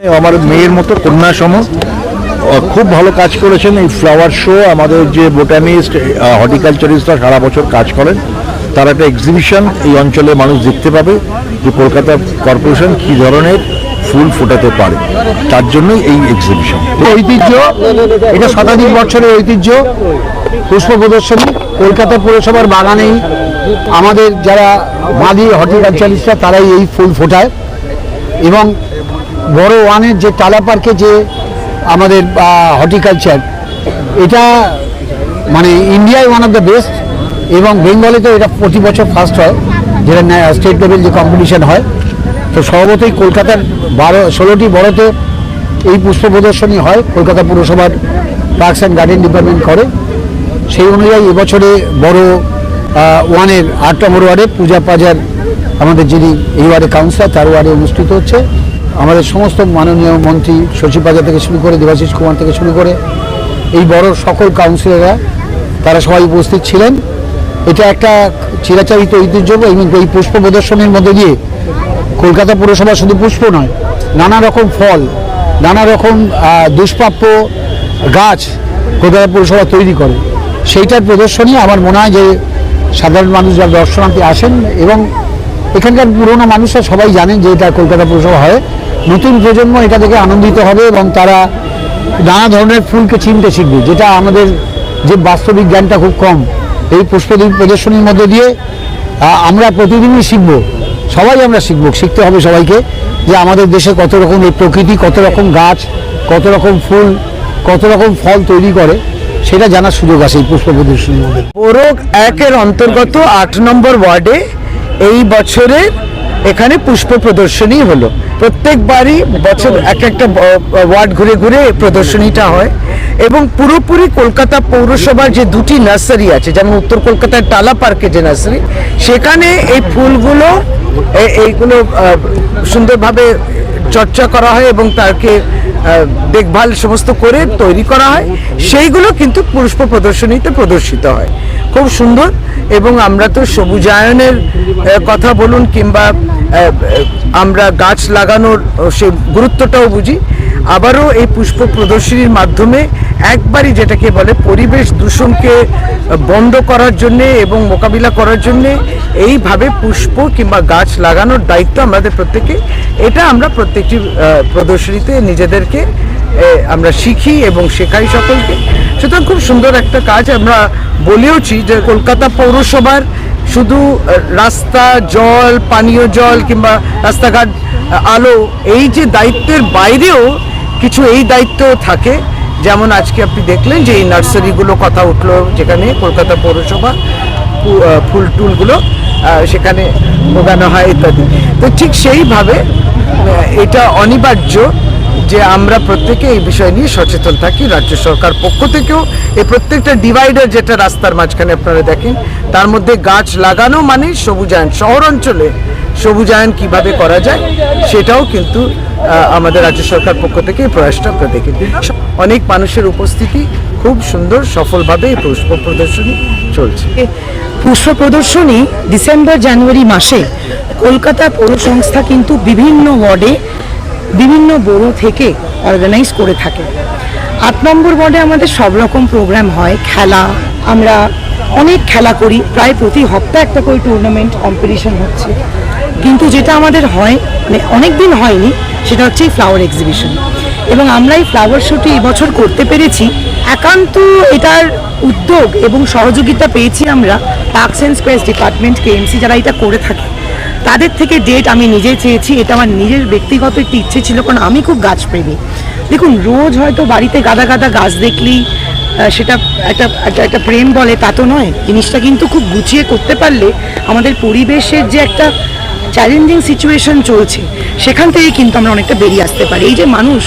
আমার মেয়ের মতো কন্যা সম খুব ভালো কাজ করেছেন। এই ফ্লাওয়ার শো আমাদের যে বোটানিস্ট হর্টিকালচারিস্টরা সারা বছর কাজ করেন, তারা একটা এক্সিবিশন এই অঞ্চলে মানুষ দেখতে পাবে যে কলকাতা কর্পোরেশন কী ধরনের ফুল ফোটাতে পারে। তার জন্যই এই এক্সিবিশন ঐতিহ্য, এটা শতাধিক বছরের ঐতিহ্য। পুষ্প প্রদর্শনী কলকাতা পৌরসভার বাগানেই আমাদের যারা মালি হর্টিকালচারিস্টরা তারাই এই ফুল ফোটায়। এবং বড় ওয়ানের যে টালা পার্কে যে আমাদের হর্টিকালচার, এটা মানে ইন্ডিয়ায় ওয়ান অফ দ্য বেস্ট এবং বেঙ্গলে তো এটা প্রতি বছর ফার্স্ট হয়, যেটা স্টেট লেভেল যে কম্পিটিশন হয়। তো স্বভাবতই কলকাতার বারো, ষোলোটি বড়তে এই পুষ্প প্রদর্শনী হয়, কলকাতা পুরসভার পার্কস অ্যান্ড গার্ডেন ডিপার্টমেন্ট করে। সেই অনুযায়ী এবছরে বড় ওয়ানের আট নম্বর ওয়ার্ডে পূজা পাজার আমাদের যিনি এই ওয়ার্ডে কাউন্সিলর তার ওয়ার্ডে অনুষ্ঠিত হচ্ছে। আমাদের সমস্ত মাননীয় মন্ত্রী পাজা থেকে শুরু করে দেবাশিস কুমার থেকে শুরু করে এই বড় সকল কাউন্সিলররা তারা সবাই উপস্থিত ছিলেন। এটা একটা চিরাচারিত ঐতিহ্য এবং এই পুষ্প প্রদর্শনের মধ্যে দিয়ে কলকাতা পুরসভা শুধু পুষ্প নয়, নানা রকম ফল, নানা রকম দুষ্প্রাপ্য গাছ কলকাতা পুরসভা তৈরি করে। সেইটার প্রদর্শনী আমার মনে হয় যে সাধারণ মানুষ যারা দর্শনার্থী আসেন এবং এখানকার পুরনো মানুষরা সবাই জানেন যে এটা কলকাতা পুরসভা হয়। নতুন প্রজন্ম এটা থেকে আনন্দিত হবে এবং তারা নানা ধরনের ফুলকে চিনতে শিখবে, যেটা আমাদের যে বাস্তবিক জ্ঞানটা খুব কম। এই পুষ্প প্রদর্শনীর মধ্যে দিয়ে আমরা প্রতিদিনই শিখব। সবাই আমরা শিখব, শিখতে হবে সবাইকে যে আমাদের দেশে কত রকম এই প্রকৃতি, কত রকম গাছ, কত রকম ফুল, কত রকম ফল তৈরি করে, সেটা জানার সুযোগ আছে এই পুষ্প প্রদর্শনীর মধ্যে। পোরক একের অন্তর্গত আট নম্বর ওয়ার্ডে এই বছরে এখানে পুষ্প প্রদর্শনী হলো। প্রত্যেকবারই বছর এক একটা ওয়ার্ড ঘুরে ঘুরে প্রদর্শনীটা হয়। এবং পুরোপুরি কলকাতা পৌরসভার যে দুটি নার্সারি আছে, যেমন উত্তর কলকাতার টালা পার্কে যে নার্সারি, সেখানে এই ফুলগুলো এইগুলো সুন্দরভাবে চর্চা করা হয় এবং তাকে দেখভাল সমস্ত করে তৈরি করা হয়। সেইগুলো কিন্তু পুষ্প প্রদর্শনীতে প্রদর্শিত হয়। খুব সুন্দর। এবং আমরা তো সবুজায়নের কথা বলুন কিংবা আমরা গাছ লাগানোর সে গুরুত্বটাও বুঝি। আবারও এই পুষ্প প্রদর্শনীর মাধ্যমে একবারই যেটাকে বলে পরিবেশ দূষণকে বন্ধ করার জন্যে এবং মোকাবিলা করার জন্যে এইভাবে পুষ্প কিংবা গাছ লাগানোর দায়িত্ব আমাদের প্রত্যেকে। এটা আমরা প্রত্যেকটি প্রদর্শনীতে নিজেদেরকে আমরা শিখি এবং শেখাই সকলকে। সুতরাং খুব সুন্দর একটা কাজ আমরা বলেওছি যে কলকাতা পৌরসভার শুধু রাস্তা, জল, পানীয় জল কিংবা রাস্তাঘাট আলো, এই যে দায়িত্বের বাইরেও কিছু এই দায়িত্ব থাকে। যেমন আজকে আপনি দেখলেন যে এই নার্সারিগুলো কথা উঠল যেখানে, কলকাতা পৌরসভা ফুল টুলগুলো সেখানে লাগানো হয় ইত্যাদি। তো ঠিক সেইভাবে এটা অনিবার্য। যে আমরা প্রত্যেকে এই বিষয় নিয়ে সচেতন থাকি, রাজ্য সরকার পক্ষ থেকেও। এই প্রত্যেকটা ডিভাইডার যেটা রাস্তার মাঝখানে আপনারা দেখেন, তার মধ্যে গাছ লাগানো মানে সবুজায়ন শহর অঞ্চলে সবুজায়ন কীভাবে করা যায়, সেটাও কিন্তু আমাদের রাজ্য সরকার পক্ষ থেকে এই প্রয়াসটা আপনারা দেখেন। অনেক মানুষের উপস্থিতি খুব সুন্দর, সফলভাবে এই পুষ্প প্রদর্শনী চলছে। পুষ্প প্রদর্শনী ডিসেম্বর জানুয়ারি মাসে কলকাতা পৌরসংস্থা কিন্তু বিভিন্ন ওয়ার্ডে বিভিন্ন বড় থেকে অর্গানাইজ করে থাকে। আট নম্বর ওয়ার্ডে আমাদের সব রকম প্রোগ্রাম হয়, খেলা। আমরা অনেক খেলা করি, প্রায় প্রতি হপ্তাহ একটা করে টুর্নামেন্ট কম্পিটিশন হচ্ছে। কিন্তু যেটা আমাদের হয় মানে অনেক দিন হয়নি, সেটা হচ্ছে ফ্লাওয়ার এক্সিবিশন এবং আমরা এই ফ্লাওয়ার শোটি এবছর করতে পেরেছি। একান্ত এটার উদ্যোগ এবং সহযোগিতা পেয়েছি আমরা parks and squares department KMC যারা এটা করে থাকে। তাদের থেকে ডেট আমি নিজে চেয়েছি, এটা আমার নিজের ব্যক্তিগত একটি ইচ্ছে ছিল, কারণ আমি খুব গাছ প্রেমী দেখুন, রোজ হয়তো বাড়িতে গাদা গাদা গাছ দেখলেই সেটা একটা একটা প্রেম বলে, তা তো নয়। জিনিসটা কিন্তু খুব গুছিয়ে করতে পারলে আমাদের পরিবেশের যে একটা চ্যালেঞ্জিং সিচুয়েশন চলছে, সেখান থেকে কিন্তু আমরা অনেকটা বেরিয়ে আসতে পারি। এই যে মানুষ,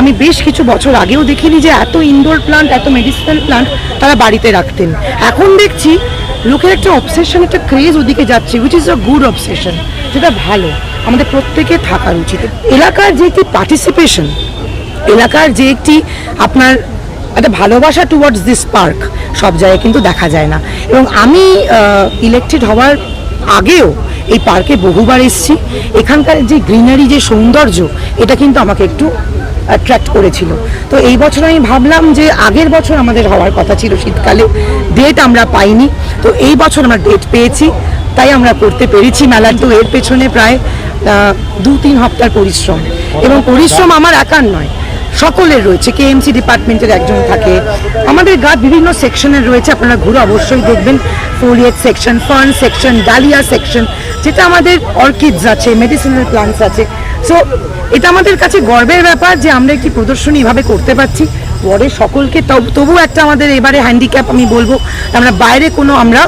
আমি বেশ কিছু বছর আগেও দেখিনি যে এত ইনডোর প্লান্ট এত মেডিসিনাল প্লান্ট তারা বাড়িতে রাখতেন। এখন দেখছি লোকের একটা অবসেশন একটা ক্রেজ ওদিকে যাচ্ছে which is a good obsession যেটা ভালো। আমাদের প্রত্যেকে থাকার উচিত। এলাকার যে একটি পার্টিসিপেশন এলাকার যে একটি আপনার একটা ভালোবাসা টুয়ার্ডস দিস পার্ক সব জায়গায় কিন্তু দেখা যায় না। এবং আমি ইলেকটেড হওয়ার আগেও এই পার্কে বহুবার এসেছি। এখানকার যে গ্রিনারি যে সৌন্দর্য, এটা কিন্তু আমাকে একটু অ্যাট্রাক্ট করেছিল। তো এই বছর আমি ভাবলাম যে আগের বছর আমাদের হওয়ার কথা ছিল শীতকালে ডেট আমরা পাইনি। তো এই বছর আমরা ডেট পেয়েছি, তাই আমরা করতে পেরেছি মেলার তো এর পেছনে প্রায় দু তিন হপ্তার পরিশ্রম। এবং পরিশ্রম আমার একার নয়, সকলের রয়েছে। কে কেএমসি ডিপার্টমেন্টের একজন থাকে। আমাদের গা বিভিন্ন সেকশনের রয়েছে, আপনারা ঘুরে অবশ্যই দেখবেন। Foliate section fern section dahlia section যেটা আমাদের অর্কিডস আছে মেডিসিনাল প্লান্টস আছে। সো এটা আমাদের কাছে গর্বের ব্যাপার যে আমরা একটি প্রদর্শনী এভাবে করতে পারছি। পরে সকলকে তবু একটা আমাদের এবারে হ্যান্ডিক্যাপ আমি বলব, আমরা বাইরে কোনো আমরা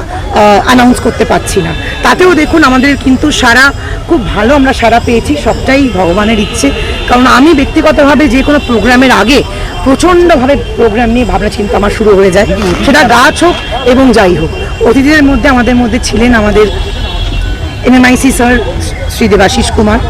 অ্যানাউন্স করতে পারছি না। তাতেও দেখুন আমাদের কিন্তু সারা, খুব ভালো আমরা সারা পেয়েছি, সবটাই ভগবানের ইচ্ছে। কারণ আমি ব্যক্তিগতভাবে যে কোনো প্রোগ্রামের আগে প্রচণ্ডভাবে প্রোগ্রাম নিয়ে ভাবনা চিন্তা আমার শুরু হয়ে যায়। সেটা গাছ হোক এবং যাই হোক। অতিথিদের মধ্যে আমাদের মধ্যে ছিলেন আমাদের MMIC sir Shri Debashis Kumar.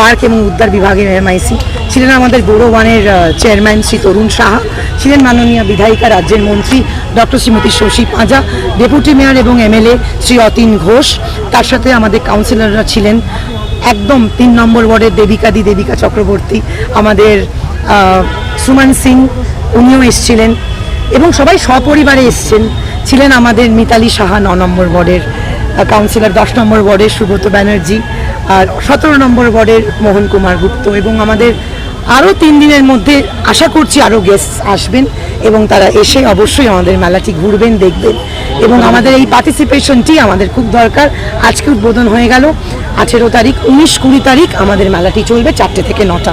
Park এবং উদ্যান বিভাগের এমআইসি ছিলেন আমাদের গৌরব ওয়ানের চেয়ারম্যান শ্রী তরুণ সাহা। ছিলেন মাননীয় বিধায়িকা রাজ্যের মন্ত্রী doctor Shrimati Shashi Panja, deputy mayor এবং এমএলএ শ্রী অতীন ঘোষ। তার সাথে আমাদের কাউন্সিলররা ছিলেন একদম তিন নম্বর ওয়ার্ডের দেবিকা দি দেবিকা চক্রবর্তী, আমাদের সুমান সিং, উনিও এসছিলেন এবং সবাই সপরিবারে এসছেন। ছিলেন আমাদের মিতালি সাহা ন নম্বর ওয়ার্ডের কাউন্সিলর, দশ নম্বর ওয়ার্ডের সুব্রত ব্যানার্জি। আর সতেরো নম্বর ওয়ার্ডের মোহন কুমার গুপ্ত এবং আমাদের আরও তিন দিনের মধ্যে আশা করছি আরও গেস্ট আসবেন এবং তারা এসে অবশ্যই আমাদের মেলাটি ঘুরবেন, দেখবেন। এবং আমাদের এই পার্টিসিপেশনটি আমাদের খুব দরকার। আজকে উদ্বোধন হয়ে গেল। আঠেরো তারিখ, উনিশ কুড়ি তারিখ আমাদের মেলাটি চলবে চারটে থেকে নটা।